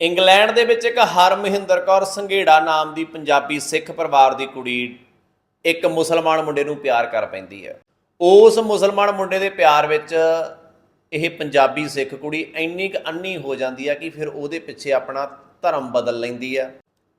England ਦੇ ਵਿੱਚ ਇੱਕ ਹਰਮਹਿੰਦਰ ਕੌਰ ਸੰਘੇੜਾ ਨਾਮ ਦੀ ਪੰਜਾਬੀ ਸਿੱਖ ਪਰਿਵਾਰ ਦੀ ਕੁੜੀ ਇੱਕ ਮੁਸਲਮਾਨ ਮੁੰਡੇ ਨੂੰ ਪਿਆਰ ਕਰ ਪੈਂਦੀ ਹੈ। ਉਸ ਮੁਸਲਮਾਨ ਮੁੰਡੇ ਦੇ ਪਿਆਰ ਵਿੱਚ ਇਹ ਪੰਜਾਬੀ ਸਿੱਖ ਕੁੜੀ ਇੰਨੀ ਕੁ ਅੰਨੀ ਹੋ ਜਾਂਦੀ ਹੈ ਕਿ ਫਿਰ ਉਹਦੇ ਪਿੱਛੇ ਆਪਣਾ ਧਰਮ ਬਦਲ ਲੈਂਦੀ ਹੈ,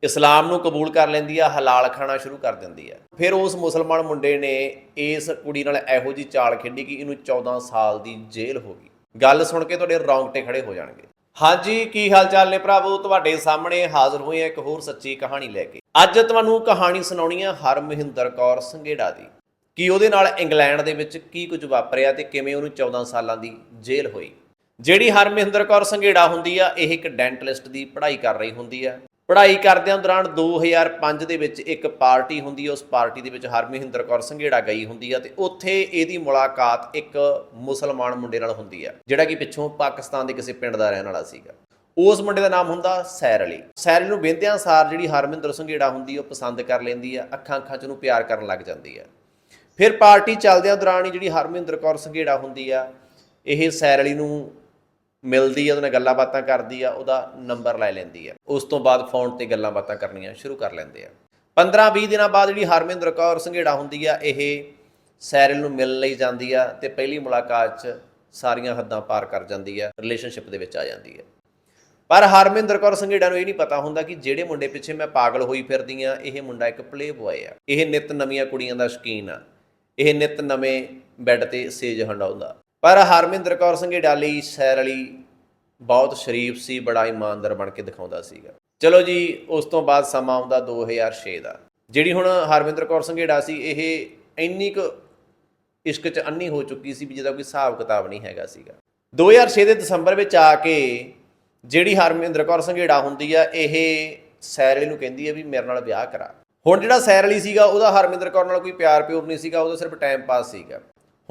ਇਸਲਾਮ ਨੂੰ ਕਬੂਲ ਕਰ ਲੈਂਦੀ ਹੈ, ਹਲਾਲ ਖਾਣਾ ਸ਼ੁਰੂ ਕਰ ਦਿੰਦੀ ਹੈ। ਫਿਰ ਉਸ ਮੁਸਲਮਾਨ ਮੁੰਡੇ ਨੇ ਇਸ ਕੁੜੀ ਨਾਲ ਇਹੋ ਜੀ ਚਾਲ ਖੇਡੀ ਕਿ ਇਹਨੂੰ 14 ਸਾਲ ਦੀ ਜੇਲ੍ਹ ਹੋ ਗਈ। ਗੱਲ ਸੁਣ ਕੇ ਤੁਹਾਡੇ ਰੌਂਗਟੇ ਖੜੇ ਹੋ ਜਾਣਗੇ। ਹਾਂਜੀ, ਕੀ ਹਾਲ ਚਾਲ ਨੇ ਭਰਾਵੋ? ਤੁਹਾਡੇ ਸਾਹਮਣੇ ਹਾਜ਼ਰ ਹੋਏ ਆ ਇੱਕ ਹੋਰ ਸੱਚੀ ਕਹਾਣੀ ਲੈ ਕੇ। ਅੱਜ ਤੁਹਾਨੂੰ ਕਹਾਣੀ ਸੁਣਾਉਣੀ ਆ ਹਰਮਹਿੰਦਰ ਕੌਰ ਸੰਘੇੜਾ ਦੀ। ਕਿ ਉਹਦੇ ਨਾਲ ਇੰਗਲੈਂਡ ਦੇ ਵਿੱਚ ਕੀ ਕੁਝ ਵਾਪਰਿਆ ਤੇ ਕਿਵੇਂ ਉਹਨੂੰ 14 ਸਾਲਾਂ ਦੀ ਜੇਲ੍ਹ ਹੋਈ? ਜਿਹੜੀ ਹਰਮਹਿੰਦਰ ਕੌਰ ਸੰਘੇੜਾ ਹੁੰਦੀ ਆ, ਇਹ ਇੱਕ ਡੈਂਟਲਿਸਟ ਦੀ ਪੜ੍ਹਾਈ ਕਰ ਰਹੀ ਹੁੰਦੀ ਆ। ਪੜ੍ਹਾਈ ਕਰਦਿਆਂ ਦੌਰਾਨ 2005 ਦੇ ਵਿੱਚ ਇੱਕ ਪਾਰਟੀ ਹੁੰਦੀ ਹੈ, ਉਸ ਪਾਰਟੀ ਦੇ ਵਿੱਚ ਹਰਮਹਿੰਦਰ ਕੌਰ ਸੰਘੇੜਾ ਗਈ ਹੁੰਦੀ ਆ ਤੇ ਉੱਥੇ ਇਹਦੀ ਮੁਲਾਕਾਤ ਇੱਕ ਮੁਸਲਮਾਨ ਮੁੰਡੇ ਨਾਲ ਹੁੰਦੀ ਆ ਜਿਹੜਾ ਕਿ ਪਿੱਛੋਂ ਪਾਕਿਸਤਾਨ ਦੇ ਕਿਸੇ ਪਿੰਡ ਦਾ ਰਹਿਣ ਵਾਲਾ ਸੀਗਾ। ਉਸ ਮੁੰਡੇ ਦਾ ਨਾਮ ਹੁੰਦਾ ਸੈਰ ਅਲੀ। ਸੈਰ ਨੂੰ ਵੇਂਦਿਆਂ ਸਾਰ ਜਿਹੜੀ ਹਰਮਿੰਦਰ ਸੰਘੇੜਾ ਹੁੰਦੀ ਉਹ ਪਸੰਦ ਕਰ ਲੈਂਦੀ ਆ ਅੱਖਾਂ ਅੱਖਾਂ 'ਚ ਉਹਨੂੰ ਪਿਆਰ ਕਰਨ ਲੱਗ ਜਾਂਦੀ ਆ ਫਿਰ ਪਾਰਟੀ ਚੱਲਦਿਆਂ ਦੌਰਾਨ ਹੀ ਜਿਹੜੀ ਹਰਮਿੰਦਰ ਕੌਰ ਸੰਘੇੜਾ ਹੁੰਦੀ ਆ ਇਹ ਸੈਰ ਅਲੀ ਨੂੰ ਮਿਲਦੀ ਆ, ਉਹਦੇ ਨਾਲ ਗੱਲਾਂ ਬਾਤਾਂ ਕਰਦੀ ਆ, ਉਹਦਾ ਨੰਬਰ ਲੈ ਲੈਂਦੀ ਆ। ਉਸ ਤੋਂ ਬਾਅਦ ਫੋਨ ਤੇ ਗੱਲਾਂ ਬਾਤਾਂ ਕਰਨੀਆਂ ਸ਼ੁਰੂ ਕਰ ਲੈਂਦੇ ਆ। 15-20 ਦਿਨਾਂ ਬਾਅਦ ਜਿਹੜੀ ਹਰਮਿੰਦਰ ਕੌਰ ਸੰਘੇੜਾ ਹੁੰਦੀ ਆ, ਇਹ ਸੈਰਲ ਨੂੰ ਮਿਲਣ ਲਈ ਜਾਂਦੀ ਆ ਤੇ ਪਹਿਲੀ ਮੁਲਾਕਾਤ 'ਚ ਸਾਰੀਆਂ ਹੱਦਾਂ ਪਾਰ ਕਰ ਜਾਂਦੀ ਆ ਰਿਲੇਸ਼ਨਸ਼ਿਪ ਦੇ ਵਿੱਚ ਆ ਜਾਂਦੀ ਆ। ਪਰ ਹਰਮਿੰਦਰ ਕੌਰ ਸੰਘੇੜਾ ਨੂੰ ਇਹ ਨਹੀਂ ਪਤਾ ਹੁੰਦਾ ਕਿ ਜਿਹੜੇ ਮੁੰਡੇ ਪਿੱਛੇ ਮੈਂ ਪਾਗਲ ਹੋਈ ਫਿਰਦੀ ਆ, ਇਹ ਮੁੰਡਾ ਇੱਕ ਪਲੇ ਬੁਆਏ ਆ। ਇਹ ਨਿਤ ਨਵੀਆਂ ਕੁੜੀਆਂ ਦਾ ਸ਼ਕੀਨ ਆ। ਇਹ ਨਿਤ ਨਵੇਂ ਬੈੱਡ ਤੇ ਸੇਜ ਹੰਡਾਉਂਦਾ। ਪਰ ਹਰਮਿੰਦਰ ਕੌਰ ਸੰਘੇੜਾ ਲਈ ਸੈਰ ਅਲੀ ਬਹੁਤ ਸ਼ਰੀਫ ਸੀ, ਬੜਾ ਇਮਾਨਦਾਰ ਬਣ ਕੇ ਦਿਖਾਉਂਦਾ ਸੀਗਾ। ਚਲੋ ਜੀ, ਉਸ ਤੋਂ ਬਾਅਦ ਸਮਾਂ ਆਉਂਦਾ 2006 ਦਾ। ਜਿਹੜੀ ਹੁਣ ਹਰਮਿੰਦਰ ਕੌਰ ਸੰਘੇੜਾ ਸੀ, ਇਹ ਇੰਨੀ ਕੁ ਇਸ਼ਕ 'ਚ ਅੰਨੀ ਹੋ ਚੁੱਕੀ ਸੀ ਵੀ ਜਿਹਦਾ ਕੋਈ ਹਿਸਾਬ ਕਿਤਾਬ ਨਹੀਂ ਹੈਗਾ ਸੀਗਾ। 2006 ਦੇ ਦਸੰਬਰ ਵਿੱਚ ਆ ਕੇ ਜਿਹੜੀ ਹਰਮਿੰਦਰ ਕੌਰ ਸੰਘੇੜਾ ਹੁੰਦੀ ਆ, ਇਹ ਸੈਰ ਅਲੀ ਨੂੰ ਕਹਿੰਦੀ ਆ ਵੀ ਮੇਰੇ ਨਾਲ ਵਿਆਹ ਕਰਾ। ਹੁਣ ਜਿਹੜਾ ਸੈਰ ਅਲੀ ਸੀਗਾ, ਉਹਦਾ ਹਰਮਿੰਦਰ ਕੌਰ ਨਾਲ ਕੋਈ ਪਿਆਰ ਪਿਓਰ ਨਹੀਂ ਸੀਗਾ, ਉਹਦਾ ਸਿਰਫ ਟਾਈਮ ਪਾਸ ਸੀਗਾ।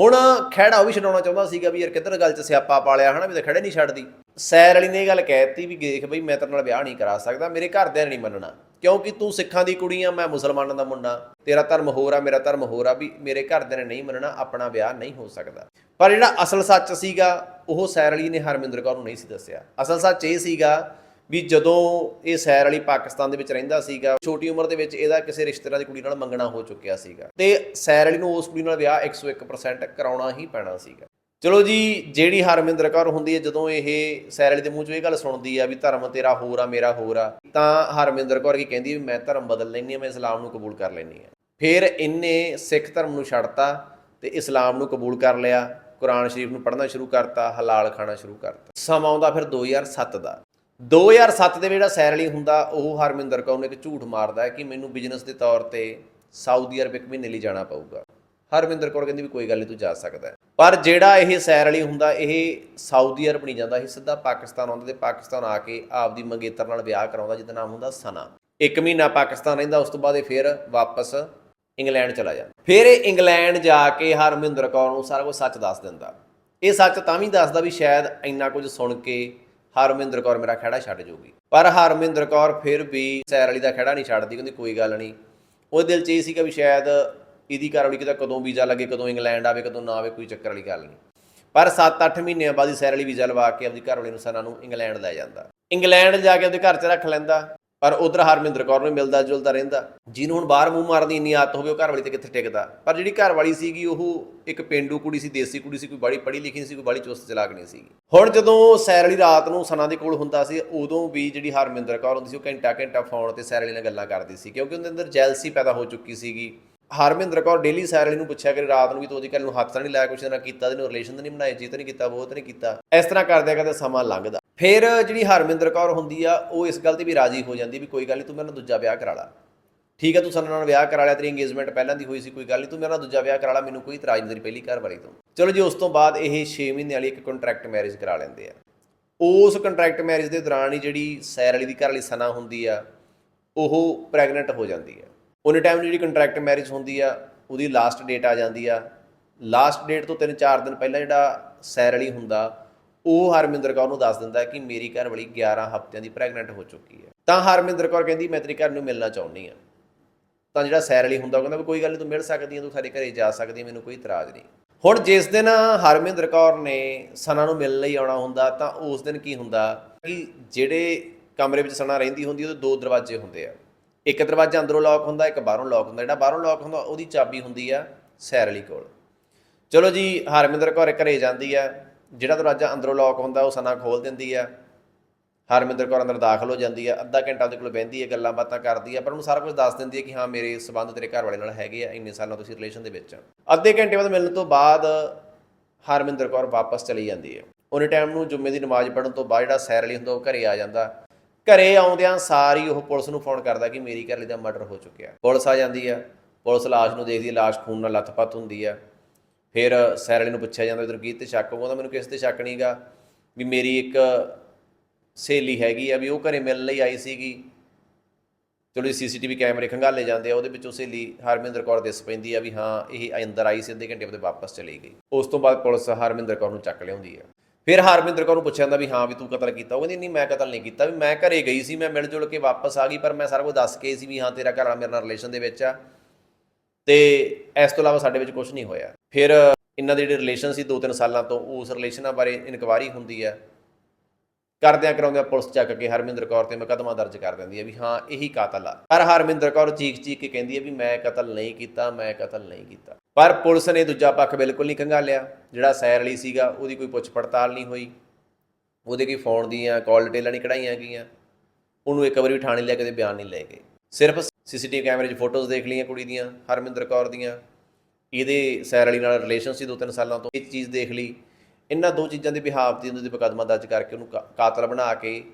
ਹੁਣ ਖਹਿੜਾ ਉਹ ਵੀ ਛਡਾਉਣਾ ਚਾਹੁੰਦਾ ਸੀਗਾ ਵੀ ਯਾਰ ਕਿੱਧਰ ਗੱਲ 'ਚ ਸਿਆਪਾ ਪਾਲਿਆ ਹਨਾ ਵੀ ਤਾਂ ਖੜੇ ਨਹੀਂ ਛੱਡਦੀ। ਸੈਰ ਅਲੀ ਨੇ ਇਹ ਗੱਲ ਕਹਿਤੀ ਵੀ ਦੇਖ ਬਈ ਮੈਂ ਤੇਰੇ ਨਾਲ ਵਿਆਹ ਨਹੀਂ ਕਰਾ ਸਕਦਾ, ਮੇਰੇ ਘਰਦਿਆਂ ਨੇ ਨਹੀਂ ਮੰਨਣਾ। ਕਿਉਂਕਿ ਤੂੰ ਸਿੱਖਾਂ ਦੀ ਕੁੜੀ ਆ, ਮੈਂ ਮੁਸਲਮਾਨਾਂ ਦਾ ਮੁੰਡਾ। ਤੇਰਾ ਧਰਮ ਹੋਰ ਆ, ਮੇਰਾ ਧਰਮ ਹੋਰ ਆ ਵੀ ਮੇਰੇ ਘਰਦਿਆਂ ਨੇ ਨਹੀਂ ਮੰਨਣਾ, ਆਪਣਾ ਵਿਆਹ ਨਹੀਂ ਹੋ ਸਕਦਾ। ਪਰ ਜਿਹੜਾ ਅਸਲ ਸੱਚ ਸੀਗਾ, ਉਹ ਸੈਰ ਅਲੀ ਨੇ ਹਰਮਿੰਦਰ ਕੌਰ ਨੂੰ ਨਹੀਂ ਸੀ ਦੱਸਿਆ। ਅਸਲ ਸੱਚ ਇਹ ਸੀਗਾ ਵੀ ਜਦੋਂ ਇਹ ਸੈਰ ਵਾਲੀ ਪਾਕਿਸਤਾਨ ਦੇ ਵਿੱਚ ਰਹਿੰਦਾ ਸੀਗਾ, ਛੋਟੀ ਉਮਰ ਦੇ ਵਿੱਚ ਇਹਦਾ ਕਿਸੇ ਰਿਸ਼ਤੇਦਾਰ ਦੀ ਕੁੜੀ ਨਾਲ ਮੰਗਣਾ ਹੋ ਚੁੱਕਿਆ ਸੀਗਾ। ਤੇ ਸੈਰ ਅਲੀ ਨੂੰ ਉਸ ਕੁੜੀ ਨਾਲ ਵਿਆਹ 101% ਕਰਾਉਣਾ ਹੀ ਪੈਣਾ ਸੀਗਾ। ਚਲੋ ਜੀ, ਜਿਹੜੀ ਹਰਮਿੰਦਰ ਕੌਰ ਹੁੰਦੀ ਹੈ, ਜਦੋਂ ਇਹ ਸੈਰ ਵਾਲੀ ਦੇ ਮੂੰਹ ਚੋਂ ਇਹ ਗੱਲ ਸੁਣਦੀ ਆ ਵੀ ਧਰਮ ਤੇਰਾ ਹੋਰ ਆ, ਮੇਰਾ ਹੋਰ ਆ, ਤਾਂ ਹਰਮਿੰਦਰ ਕੌਰ ਕੀ ਕਹਿੰਦੀ ਵੀ ਮੈਂ ਧਰਮ ਬਦਲ ਲੈਣੀ ਆ, ਮੈਂ ਇਸਲਾਮ ਨੂੰ ਕਬੂਲ ਕਰ ਲੈਣੀ ਆ। ਫਿਰ ਇਹਨੇ ਸਿੱਖ ਧਰਮ ਨੂੰ ਛੱਡਤਾ ਤੇ ਇਸਲਾਮ ਨੂੰ ਕਬੂਲ ਕਰ ਲਿਆ, ਕੁਰਾਨ ਸ਼ਰੀਫ ਨੂੰ ਪੜ੍ਹਨਾ ਸ਼ੁਰੂ ਕਰਤਾ, ਹਲਾਲ ਖਾਣਾ ਸ਼ੁਰੂ ਕਰਤਾ। ਸਮਾਂ ਆਉਂਦਾ ਫਿਰ 2007 ਦਾ। 2007 ਦੇ ਜਿਹੜਾ ਸੈਰ ਅਲੀ ਹੁੰਦਾ, ਉਹ ਹਰਮਿੰਦਰ ਕੌਰ ਨੂੰ ਇੱਕ ਝੂਠ ਮਾਰਦਾ ਹੈ ਕਿ ਮੈਨੂੰ ਬਿਜ਼ਨਸ ਦੇ ਤੌਰ ਤੇ ਸਾਊਦੀ ਅਰਬ ਇੱਕ ਮਹੀਨੇ ਲਈ ਜਾਣਾ ਪਊਗਾ। ਹਰਮਿੰਦਰ ਕੌਰ ਕਹਿੰਦੀ ਵੀ ਕੋਈ ਗੱਲ ਨਹੀਂ, ਤੂੰ ਜਾ ਸਕਦਾ ਪਰ ਜਿਹੜਾ ਇਹ ਸੈਰ ਅਲੀ ਹੁੰਦਾ, ਇਹ ਸਾਊਦੀ ਅਰਬ ਨਹੀਂ ਜਾਂਦਾ, ਇਹ ਸਿੱਧਾ ਪਾਕਿਸਤਾਨ ਆਉਂਦਾ ਤੇ ਪਾਕਿਸਤਾਨ ਆ ਕੇ ਆਪਦੀ ਮੰਗੇਤਰ ਨਾਲ ਵਿਆਹ ਕਰਾਉਂਦਾ, ਜਿਹਦਾ ਨਾਮ ਹੁੰਦਾ ਸਨਾ ਇੱਕ ਮਹੀਨਾ ਪਾਕਿਸਤਾਨ ਰਹਿੰਦਾ, ਉਸ ਤੋਂ ਬਾਅਦ ਇਹ ਫਿਰ ਵਾਪਸ ਇੰਗਲੈਂਡ ਚਲਾ ਜਾਂਦਾ। ਫਿਰ ਇਹ ਇੰਗਲੈਂਡ ਜਾ ਕੇ ਹਰਮਿੰਦਰ ਕੌਰ ਨੂੰ ਸਾਰਾ ਕੁਝ ਸੱਚ ਦੱਸ ਦਿੰਦਾ। ਇਹ ਸੱਚ ਤਾਂ ਵੀ ਦੱਸਦਾ ਵੀ ਸ਼ਾਇਦ ਇੰਨਾ ਕੁਝ ਸੁਣ ਕੇ ਹਰਮਿੰਦਰ ਕੌਰ ਮੇਰਾ ਖਹਿੜਾ ਛੱਡ ਜੂਗੀ। ਪਰ ਹਰਮਿੰਦਰ ਕੌਰ ਫਿਰ ਵੀ ਸੈਰ ਅਲੀ ਦਾ ਖਹਿੜਾ ਨਹੀਂ ਛੱਡਦੀ, ਕਹਿੰਦੀ ਕੋਈ ਗੱਲ ਨਹੀਂ। ਉਹ ਦਿਲ 'ਚ ਇਹ ਸੀਗਾ ਵੀ ਸ਼ਾਇਦ ਇਹਦੀ ਘਰ ਵਾਲੀ ਕਿਤੇ ਕਦੋਂ ਵੀਜ਼ਾ ਲੱਗੇ, ਕਦੋਂ ਇੰਗਲੈਂਡ ਆਵੇ, ਕਦੋਂ ਨਾ ਆਵੇ, ਕੋਈ ਚੱਕਰ ਵਾਲੀ ਗੱਲ ਨਹੀਂ। ਪਰ 7-8 ਮਹੀਨਿਆਂ ਬਾਅਦ ਹੀ ਸੈਰ ਵਾਲੀ ਵੀਜ਼ਾ ਲਵਾ ਕੇ ਆਪਦੀ ਘਰ ਵਾਲੀ ਨੂੰ ਸਨਾ ਨੂੰ ਇੰਗਲੈਂਡ ਲੈ ਜਾਂਦਾ। ਇੰਗਲੈਂਡ ਜਾ ਕੇ ਉਹਦੇ ਘਰ 'ਚ ਰੱਖ ਲੈਂਦਾ। ਪਰ ਉਧਰ ਹਰਮਿੰਦਰ ਕੌਰ ਨੂੰ ਮਿਲਦਾ ਜੁਲਦਾ ਰਹਿੰਦਾ। ਜਿਹਨੂੰ ਹੁਣ ਬਾਹਰ ਮੂੰਹ ਮਾਰਨ ਦੀ ਇੰਨੀ ਆਦਤ ਹੋਵੇ, ਉਹ ਘਰ ਵਾਲੀ ਤੇ ਕਿੱਥੇ ਟਿਕਦਾ? ਪਰ ਜਿਹੜੀ ਘਰ ਵਾਲੀ ਸੀਗੀ, ਉਹ ਇੱਕ ਪਿੰਡੂ ਕੁੜੀ ਸੀ, ਦੇਸੀ ਕੁੜੀ ਸੀ, ਕੋਈ ਬੜੀ ਪੜ੍ਹੀ ਲਿਖੀ ਨਹੀਂ ਸੀ, ਕੋਈ ਬੜੀ ਚੁਸਤ ਚਲਾਕ ਨਹੀਂ ਸੀਗੀ। ਹੁਣ ਜਦੋਂ ਸੈਰ ਵਾਲੀ ਰਾਤ ਨੂੰ ਸਨਾ ਦੇ ਕੋਲ ਹੁੰਦਾ ਸੀ, ਉਦੋਂ ਵੀ ਜਿਹੜੀ ਹਰਮਿੰਦਰ ਕੌਰ ਹੁੰਦੀ ਸੀ, ਉਹ ਘੰਟਾ ਘੰਟਾ ਫੋਨ ਤੇ ਸੈਰ ਵਾਲੀ ਨਾਲ ਗੱਲਾਂ ਕਰਦੀ ਸੀ, ਕਿਉਂਕਿ ਉਹਦੇ ਅੰਦਰ ਜੈਲਸੀ ਪੈਦਾ ਹੋ ਚੁੱਕੀ ਸੀਗੀ। ਹਰਮਿੰਦਰ ਕੌਰ ਡੇਲੀ ਸੈਰ ਵਾਲੀ ਨੂੰ ਪੁੱਛਿਆ ਕਰੇ ਰਾਤ ਨੂੰ ਵੀ ਤੂੰ ਉਹਦੀ ਘਰ ਨੂੰ ਹੱਥ ਤਾਂ ਨਹੀਂ ਲਾਇਆ ਕੁਛ ਨਾ ਕੀਤਾ ਤੈਨੂੰ ਰਿਲੇਸ਼ਨ ਤਾਂ ਨਹੀਂ ਬਣਾਏ ਜੀ ਤਾਂ ਨਹੀਂ ਕੀਤਾ ਬਹੁਤ ਨਹੀਂ ਕੀਤਾ। ਇਸ ਤਰ੍ਹਾਂ ਕਰਦਿਆਂ ਕਰਦੇ ਸਮਾਂ ਲੰਘਦਾ। ਫਿਰ ਜਿਹੜੀ ਹਰਮਿੰਦਰ ਕੌਰ ਹੁੰਦੀ ਆ, ਉਹ ਇਸ ਗੱਲ ਤੇ ਵੀ ਰਾਜੀ ਹੋ ਜਾਂਦੀ ਵੀ ਕੋਈ ਗੱਲ ਨਹੀਂ ਤੂੰ ਮੇਰੇ ਨਾਲ ਦੂਜਾ ਵਿਆਹ ਕਰਾ ਲਾ। ਠੀਕ ਹੈ ਤੂੰ ਸਨਾ ਨਾਲ ਵਿਆਹ ਕਰਾ ਲਿਆ, ਤੇਰੀ ਇੰਗੇਜਮੈਂਟ ਪਹਿਲਾਂ ਦੀ ਹੋਈ ਸੀ, ਕੋਈ ਗੱਲ ਨਹੀਂ ਤੂੰ ਮੇਰੇ ਨਾਲ ਦੂਜਾ ਵਿਆਹ ਕਰਾ ਲਾ, ਮੈਨੂੰ ਕੋਈ ਇਤਰਾਜ਼ ਨਹੀਂ ਤੇਰੀ ਪਹਿਲੀ ਘਰ ਵਾਲੀ ਤੋਂ। ਚਲੋ ਜੀ, ਉਸ ਤੋਂ ਬਾਅਦ ਇਹ 6 ਮਹੀਨੇ ਵਾਲੀ ਇੱਕ ਕੰਟਰੈਕਟ ਮੈਰਿਜ ਕਰਾ ਲੈਂਦੇ ਆ। ਉਸ ਕੰਟਰੈਕਟ ਮੈਰਿਜ ਦੇ ਦੌਰਾਨ ਹੀ ਜਿਹੜੀ ਸੈਰ ਵਾਲੀ ਦੀ ਘਰ ਵਾਲੀ ਸਨਾ ਹੁੰਦੀ ਆ, ਉਹ ਪ੍ਰੈਗਨੈਂਟ ਹੋ ਜਾਂਦੀ ਆ। ਉਹਨੇ ਟਾਈਮ ਜਿਹੜੀ ਕੰਟਰੈਕਟ ਮੈਰਿਜ ਹੁੰਦੀ ਆ, ਉਹਦੀ ਲਾਸਟ ਡੇਟ ਆ ਜਾਂਦੀ ਆ। ਲਾਸਟ ਡੇਟ ਤੋਂ 3-4 ਦਿਨ ਪਹਿਲਾਂ ਜਿਹੜਾ ਸੈਰਲੀ ਹੁੰਦਾ, ਉਹ ਹਰਮਿੰਦਰ ਕੌਰ ਨੂੰ ਦੱਸ ਦਿੰਦਾ ਕਿ ਮੇਰੀ ਘਰ ਵਾਲੀ 11 ਹਫ਼ਤਿਆਂ ਦੀ ਪ੍ਰੈਗਨੈਂਟ ਹੋ ਚੁੱਕੀ ਹੈ। ਤਾਂ ਹਰਮਿੰਦਰ ਕੌਰ ਕਹਿੰਦੀ, ਮੈਂ ਤੇਰੀ ਘਰ ਨੂੰ ਮਿਲਣਾ ਚਾਹੁੰਦੀ ਆ ਤਾਂ ਜਿਹੜਾ ਸੈਰਲੀ ਹੁੰਦਾ, ਉਹ ਕਹਿੰਦਾ, ਵੀ ਕੋਈ ਗੱਲ ਨਹੀਂ ਤੂੰ ਮਿਲ ਸਕਦੀ ਹੈ ਤੂੰ ਸਾਡੇ ਘਰੇ ਜਾ ਸਕਦੀ ਹੈ ਮੈਨੂੰ ਕੋਈ ਇਤਰਾਜ਼ ਨਹੀਂ ਹੁਣ ਜਿਸ ਦਿਨ ਹਰਮਿੰਦਰ ਕੌਰ ਨੇ ਸਨਾ ਨੂੰ ਮਿਲਣ ਲਈ ਆਉਣਾ ਹੁੰਦਾ, ਤਾਂ ਉਸ ਦਿਨ ਕੀ ਹੁੰਦਾ ਕਿ ਜਿਹੜੇ ਕਮਰੇ ਵਿੱਚ ਸਨਾ ਰਹਿੰਦੀ ਹੁੰਦੀ, ਉਹਦੇ ਦੋ ਦਰਵਾਜ਼ੇ ਹੁੰਦੇ ਆ। ਇੱਕ ਦਰਵਾਜ਼ਾ ਅੰਦਰੋਂ ਲੌਕ ਹੁੰਦਾ, ਇੱਕ ਬਾਹਰੋਂ ਲੌਕ ਹੁੰਦਾ। ਜਿਹੜਾ ਬਾਹਰੋਂ ਲੌਕ ਹੁੰਦਾ, ਉਹਦੀ ਚਾਬੀ ਹੁੰਦੀ ਆ ਸੈਰਲੀ ਕੋਲ। ਚਲੋ ਜੀ, ਹਰਮਿੰਦਰ ਕੌਰ ਘਰੇ ਜਾਂਦੀ ਆ। ਜਿਹੜਾ ਦਰਵਾਜ਼ਾ ਅੰਦਰੋਂ ਲੌਕ ਹੁੰਦਾ, ਉਹ ਸਨਾ ਖੋਲ ਦਿੰਦੀ ਆ। ਹਰਮਿੰਦਰ ਕੌਰ ਅੰਦਰ ਦਾਖਲ ਹੋ ਜਾਂਦੀ ਆ। ਅੱਧਾ ਘੰਟਾ ਉਹਦੇ ਕੋਲ ਬਹਿੰਦੀ ਆ, ਗੱਲਾਂ ਬਾਤਾਂ ਕਰਦੀ ਆ, ਪਰ ਉਹਨੂੰ ਸਾਰਾ ਕੁਝ ਦੱਸ ਦਿੰਦੀ ਆ ਕਿ ਹਾਂ, ਮੇਰੇ ਸਬੰਧ ਤੇਰੇ ਘਰ ਵਾਲੇ ਨਾਲ ਹੈਗੇ ਆ, ਇੰਨੇ ਸਾਲਾਂ ਤੁਸੀਂ ਰਿਲੇਸ਼ਨ ਦੇ ਵਿੱਚ ਆ। ਅੱਧੇ ਘੰਟੇ ਬਾਅਦ ਮਿਲਣ ਤੋਂ ਬਾਅਦ ਹਰਮਿੰਦਰ ਕੌਰ ਵਾਪਸ ਚਲੀ ਜਾਂਦੀ ਹੈ ਉਹਨੇ ਟਾਈਮ ਨੂੰ ਜੁਮੇ ਦੀ ਨਮਾਜ਼ ਪੜ੍ਹਨ ਤੋਂ ਬਾਅਦ ਜਿਹੜਾ ਸੈਰ ਲਈ ਹੁੰਦਾ, ਉਹ ਘਰੇ ਆ ਜਾਂਦਾ। ਘਰੇ ਆਉਂਦਿਆਂ ਸਾਰੀ ਉਹ ਪੁਲਿਸ ਨੂੰ ਫੋਨ ਕਰਦਾ ਕਿ ਮੇਰੀ ਘਰਲੀ ਦਾ ਮਰਡਰ ਹੋ ਚੁੱਕਿਆ ਪੁਲਿਸ ਆ ਜਾਂਦੀ ਆ। ਪੁਲਿਸ ਲਾਸ਼ ਨੂੰ ਦੇਖਦੀ ਹੈ ਲਾਸ਼ ਖੂਨ ਨਾਲ ਲੱਥਪੱਥ ਹੁੰਦੀ ਆ। ਫਿਰ ਸੈਰ ਵਾਲੇ ਨੂੰ ਪੁੱਛਿਆ ਜਾਂਦਾ ਇਧਰ ਕੀ ਤੇ ਸ਼ੱਕ? ਹੋਊਗਾ ਤਾਂ ਮੈਨੂੰ ਕਿਸ ਤੇ ਸ਼ੱਕ ਨਹੀਂਗਾ ਵੀ ਮੇਰੀ ਇੱਕ ਸਹੇਲੀ ਹੈਗੀ ਆ, ਵੀ ਉਹ ਘਰੇ ਮਿਲਣ ਲਈ ਆਈ ਸੀਗੀ। ਚਲੋ ਸੀਸੀਟੀਵੀ ਕੈਮਰੇ ਖੰਗਾਲੇ ਜਾਂਦੇ ਆ, ਉਹਦੇ ਵਿੱਚੋਂ ਸਹੇਲੀ ਹਰਮਿੰਦਰ ਕੌਰ ਦਿਸ ਪੈਂਦੀ ਆ ਵੀ ਹਾਂ, ਇਹ ਅੰਦਰ ਆਈ ਸੀ, ਅੱਧੇ ਘੰਟੇ ਬਾਅਦ ਵਾਪਸ ਚਲੀ ਗਈ। ਉਸ ਤੋਂ ਬਾਅਦ ਪੁਲਿਸ ਹਰਮਿੰਦਰ ਕੌਰ ਨੂੰ ਚੱਕ ਲਿਆਉਂਦੀ ਆ। ਫਿਰ ਹਰਮਿੰਦਰ ਕੌਰ ਨੂੰ ਪੁੱਛਿਆ ਜਾਂਦਾ ਵੀ ਹਾਂ ਵੀ ਤੂੰ ਕਤਲ ਕੀਤਾ। ਉਹ ਕਹਿੰਦੀ, ਨਹੀਂ, ਮੈਂ ਕਤਲ ਨਹੀਂ ਕੀਤਾ। ਵੀ ਮੈਂ ਘਰੇ ਗਈ ਸੀ, ਮੈਂ ਮਿਲ ਜੁਲ ਕੇ ਵਾਪਸ ਆ ਗਈ, ਪਰ ਮੈਂ ਸਾਰਾ ਕੁਝ ਦੱਸ ਕੇ ਸੀ ਵੀ ਹਾਂ, ਤੇਰਾ ਘਰ ਵਾਲਾ ਮੇਰੇ ਨਾਲ ਰਿਲੇਸ਼ਨ ਦੇ ਵਿੱਚ ਆ। ਤੇ ਇਸ ਤੋਂ ਇਲਾਵਾ ਸਾਡੇ ਵਿੱਚ ਕੁਝ ਨਹੀਂ ਹੋਇਆ। ਫਿਰ ਇਹਨਾਂ ਦੇ ਜਿਹੜੇ ਰਿਲੇਸ਼ਨ ਸੀ 2-3 ਸਾਲਾਂ ਤੋਂ, ਉਸ ਰਿਲੇਸ਼ਨਾਂ ਬਾਰੇ ਇਨਕੁਆਰੀ ਹੁੰਦੀ ਆ। ਕਰਦਿਆਂ ਕਰਾਉਂਦਿਆਂ ਪੁਲਿਸ ਚੱਕ ਕੇ ਹਰਮਿੰਦਰ ਕੌਰ ਤੇ ਮੁਕੱਦਮਾ ਦਰਜ ਕਰ ਦਿੰਦੀ ਹੈ ਵੀ ਹਾਂ, ਇਹੀ ਕਾਤਲ ਆ। ਪਰ ਹਰਮਿੰਦਰ ਕੌਰ ਚੀਖ ਚੀਖ ਕੇ ਕਹਿੰਦੀ ਹੈ ਵੀ ਮੈਂ ਕਤਲ ਨਹੀਂ ਕੀਤਾ, ਮੈਂ ਕਤਲ ਨਹੀਂ ਕੀਤਾ। ਪਰ ਪੁਲਿਸ ਨੇ ਦੂਜਾ ਪੱਖ ਬਿਲਕੁਲ ਨਹੀਂ ਖੰਗਾਲਿਆ। ਜਿਹੜਾ ਸੈਰ ਵਾਲੀ ਸੀਗਾ, ਉਹਦੀ ਕੋਈ ਪੁੱਛ ਪੜਤਾਲ ਨਹੀਂ ਹੋਈ। ਉਹਦੇ ਕੋਈ ਫੋਨ ਦੀਆਂ ਕਾਲ ਡਿਟੇਲਾਂ ਨਹੀਂ ਕਢਾਈਆਂ ਗਈਆਂ। ਉਹਨੂੰ ਇੱਕ ਵਾਰੀ ਵੀ ਥਾਣੇ ਕੇ ਕਦੇ ਬਿਆਨ ਨਹੀਂ ਲੈ ਗਏ। ਸਿਰਫ ਸੀਸੀਟੀਵੀ ਕੈਮਰੇ 'ਚ ਫੋਟੋਜ਼ ਦੇਖ ਲਈਆਂ ਕੁੜੀ ਦੀਆਂ, ਹਰਮਿੰਦਰ ਕੌਰ ਦੀਆਂ। ਇਹਦੇ ਸੈਰ ਵਾਲੀ ਨਾਲ ਰਿਲੇਸ਼ਨ ਸੀ ਦੋ ਤਿੰਨ ਸਾਲਾਂ ਤੋਂ। ਇਹ ਚੀਜ਼ ਦੇਖ ਲਈ। ਇਹਨਾਂ ਦੋ ਚੀਜ਼ਾਂ ਦੇ ਬਿਹਾਵ ਤੇ ਦੇ ਮੁਕੱਦਮਾ ਦਰਜ ਕਰਕੇ ਉਹਨੂੰ ਕਾ- ਕਾਤਲ ਬਣਾ ਕੇ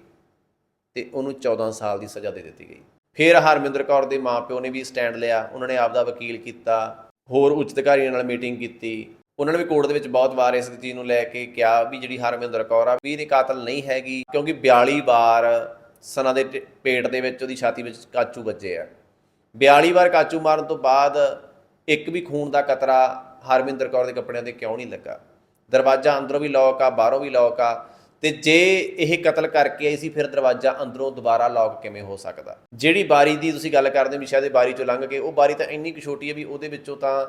ਤੇ ਉਹਨੂੰ 14 ਸਾਲ ਦੀ ਸਜ਼ਾ ਦੇ ਦਿੱਤੀ ਗਈ। ਫਿਰ ਹਰਮਿੰਦਰ ਕੌਰ ਦੇ ਮਾਪਿਓ ਨੇ ਵੀ ਸਟੈਂਡ ਲਿਆ, ਉਹਨਾਂ ਨੇ ਆਪਦਾ ਵਕੀਲ ਕੀਤਾ, ਹੋਰ ਉੱਚ ਅਧਿਕਾਰੀਆਂ ਨਾਲ ਮੀਟਿੰਗ ਕੀਤੀ। ਉਹਨਾਂ ਨੇ ਵੀ ਕੋਰਟ ਦੇ ਵਿੱਚ ਬਹੁਤ ਵਾਰ ਇਸ ਚੀਜ਼ ਨੂੰ ਲੈ ਕੇ ਕਿਹਾ ਵੀ ਜਿਹੜੀ ਹਰਮਿੰਦਰ ਕੌਰ ਆ, ਵੀ ਇਹਦੇ ਕਾਤਲ ਨਹੀਂ ਹੈਗੀ, ਕਿਉਂਕਿ 42 ਵਾਰ ਸਨਾ ਦੇ ਪੇਟ ਦੇ ਵਿੱਚ ਉਹਦੀ ਛਾਤੀ ਵਿੱਚ ਕਾਚੂ ਵੱਜੇ ਆ। 42 ਵਾਰ ਕਾਚੂ ਮਾਰਨ ਤੋਂ ਬਾਅਦ ਇੱਕ ਵੀ ਖੂਨ ਦਾ ਕਤਰਾ ਹਰਮਿੰਦਰ ਕੌਰ ਦੇ ਕੱਪੜਿਆਂ ਤੇ ਕਿਉਂ ਨਹੀਂ ਲੱਗਾ? ਦਰਵਾਜ਼ਾ ਅੰਦਰੋਂ ਵੀ ਲੌਕ ਆ, ਬਾਹਰੋਂ ਵੀ ਲੌਕ ਆ। ਤੇ ਜੇ ਇਹ ਕਤਲ ਕਰਕੇ ਆਈ ਸੀ, ਫਿਰ ਦਰਵਾਜ਼ਾ ਅੰਦਰੋਂ ਦੁਬਾਰਾ ਲੌਕ ਕਿਵੇਂ ਹੋ ਸਕਦਾ? ਜਿਹੜੀ ਬਾਰੀ ਦੀ ਤੁਸੀਂ ਗੱਲ ਕਰਦੇ ਹੋ ਵੀ ਸ਼ਾਇਦ ਇਹ ਬਾਰੀ ਚੋਂ ਲੰਘ ਕੇ, ਉਹ ਬਾਰੀ ਤਾਂ ਇੰਨੀ ਕੁ ਛੋਟੀ ਹੈ ਵੀ ਉਹਦੇ ਵਿੱਚੋਂ ਤਾਂ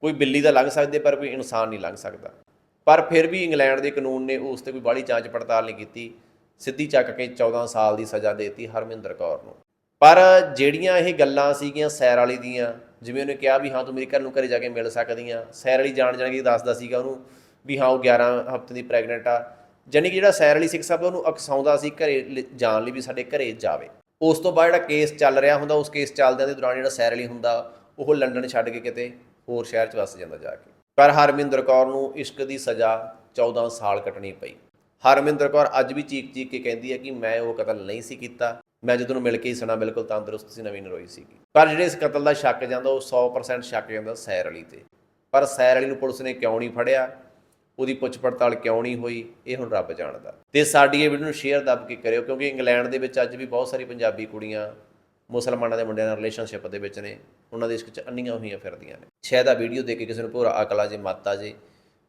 ਕੋਈ ਬਿੱਲੀ ਤਾਂ ਲੰਘ ਸਕਦੇ, ਪਰ ਕੋਈ ਇਨਸਾਨ ਨਹੀਂ ਲੰਘ ਸਕਦਾ। ਪਰ ਫਿਰ ਵੀ ਇੰਗਲੈਂਡ ਦੇ ਕਾਨੂੰਨ ਨੇ ਉਸ ਤੇ ਕੋਈ ਬਾਹਲੀ ਜਾਂਚ ਪੜਤਾਲ ਨਹੀਂ ਕੀਤੀ। ਸਿੱਧੀ ਚੱਕ ਕੇ 14 ਸਾਲ ਦੀ ਸਜ਼ਾ ਦੇਤੀ ਹਰਮਿੰਦਰ ਕੌਰ ਨੂੰ। ਪਰ ਜਿਹੜੀਆਂ ਇਹ ਗੱਲਾਂ ਸੀਗੀਆਂ ਸੈਰ ਵਾਲੀ ਦੀਆਂ ਜਿਵੇਂ ਉਹਨੇ ਕਿਹਾ ਵੀ ਹਾਂ ਤੂੰ ਮੇਰੇ ਘਰ ਨੂੰ ਘਰੇ ਜਾ ਕੇ ਮਿਲ ਸਕਦੀਆਂ ਸੈਰ ਵਾਲੀ ਜਾਣ ਜਾਣ ਕੇ ਦੱਸਦਾ ਸੀਗਾ ਉਹਨੂੰ ਵੀ ਹਾਂ ਉਹ 11 ਹਫ਼ਤੇ ਦੀ ਪ੍ਰੈਗਨੈਂਟ ਆ। ਜਾਨੀ ਕਿ ਜਿਹੜਾ ਸੈਰ ਵਾਲੀ ਸਿੱਖ ਸਾਹਿਬ ਉਹਨੂੰ ਅਕਸਾਉਂਦਾ ਸੀ ਘਰੇ ਲ- ਜਾਣ ਲਈ ਵੀ ਸਾਡੇ ਘਰੇ ਜਾਵੇ। ਉਸ ਤੋਂ ਬਾਅਦ ਜਿਹੜਾ ਕੇਸ ਚੱਲ ਰਿਹਾ ਹੁੰਦਾ, ਉਸ ਕੇਸ ਚੱਲਦਿਆਂ ਦੇ ਦੌਰਾਨ ਜਿਹੜਾ ਸੈਰ ਵਾਲੀ ਹੁੰਦਾ, ਉਹ ਲੰਡਨ ਛੱਡ ਕੇ ਕਿਤੇ ਹੋਰ ਸ਼ਹਿਰ 'ਚ ਵਸ ਜਾਂਦਾ ਜਾ ਕੇ। ਪਰ ਹਰਮਿੰਦਰ ਕੌਰ ਨੂੰ ਇਸ਼ਕ ਦੀ ਸਜ਼ਾ 14 ਸਾਲ ਕੱਟਣੀ ਪਈ। ਹਰਮਿੰਦਰ ਕੌਰ ਅੱਜ ਵੀ ਚੀਕ ਚੀਕ ਕੇ ਕਹਿੰਦੀ ਹੈ ਕਿ ਮੈਂ ਉਹ ਕਤਲ ਨਹੀਂ ਸੀ ਕੀਤਾ। ਮੈਂ ਜਦੋਂ ਮਿਲ ਕੇ ਹੀ ਸੁਣਾ, ਬਿਲਕੁਲ ਤੰਦਰੁਸਤ ਸੀ, ਨਵੀਂ ਨਰੋਈ ਸੀਗੀ। ਪਰ ਜਿਹੜੇ ਇਸ ਕਤਲ ਦਾ ਸ਼ੱਕ ਜਾਂਦਾ, ਉਹ 100% ਸ਼ੱਕ ਜਾਂਦਾ ਸੈਰ ਅਲੀ ਤੇ। ਪਰ ਸੈਰ ਅਲੀ ਨੂੰ ਪੁਲਿਸ ਨੇ ਕਿਉਂ ਨਹੀਂ ਫੜਿਆ? ਉਹਦੀ ਪੁੱਛ ਪੜਤਾਲ ਕਿਉਂ ਨਹੀਂ ਹੋਈ? ਇਹ ਹੁਣ ਰੱਬ ਜਾਣਦਾ। ਤੇ ਸਾਡੀ ਇਹ ਵੀਡੀਓ ਨੂੰ ਸ਼ੇਅਰ ਦੱਬ ਕੇ ਕਰਿਓ, ਕਿਉਂਕਿ ਇੰਗਲੈਂਡ ਦੇ ਵਿੱਚ ਅੱਜ ਵੀ ਬਹੁਤ ਸਾਰੀ ਪੰਜਾਬੀ ਕੁੜੀਆਂ, ਮੁਸਲਮਾਨਾਂ ਦੇ ਮੁੰਡਿਆਂ ਨਾਲ ਰਿਲੇਸ਼ਨਸ਼ਿਪ ਦੇ ਵਿੱਚ ਨੇ। ਉਹਨਾਂ ਦੇ ਇਸ 'ਚ ਅੰਨੀਆਂ ਹੋਈਆਂ ਫਿਰਦੀਆਂ ਨੇ। ਸ਼ਾਇਦ ਆ ਵੀਡੀਓ ਦੇਖ ਕੇ ਕਿਸੇ ਨੂੰ ਪੂਰਾ ਅਕਲ ਆ ਜੇ, ਮਾਤਾ ਜੇ,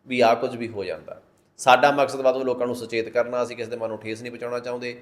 ਵੀ ਆ ਕੁਝ ਵੀ ਹੋ ਜਾਂਦਾ। ਸਾਡਾ ਮਕਸਦ ਵੱਧ ਲੋਕਾਂ ਨੂੰ ਸੁਚੇਤ ਕਰਨਾ, ਅਸੀਂ ਕਿਸੇ ਦੇ ਮਨ ਨੂੰ ਠੇਸ ਨਹੀਂ ਪਹੁੰਚਾਉਣਾ ਚਾਹੁੰਦੇ।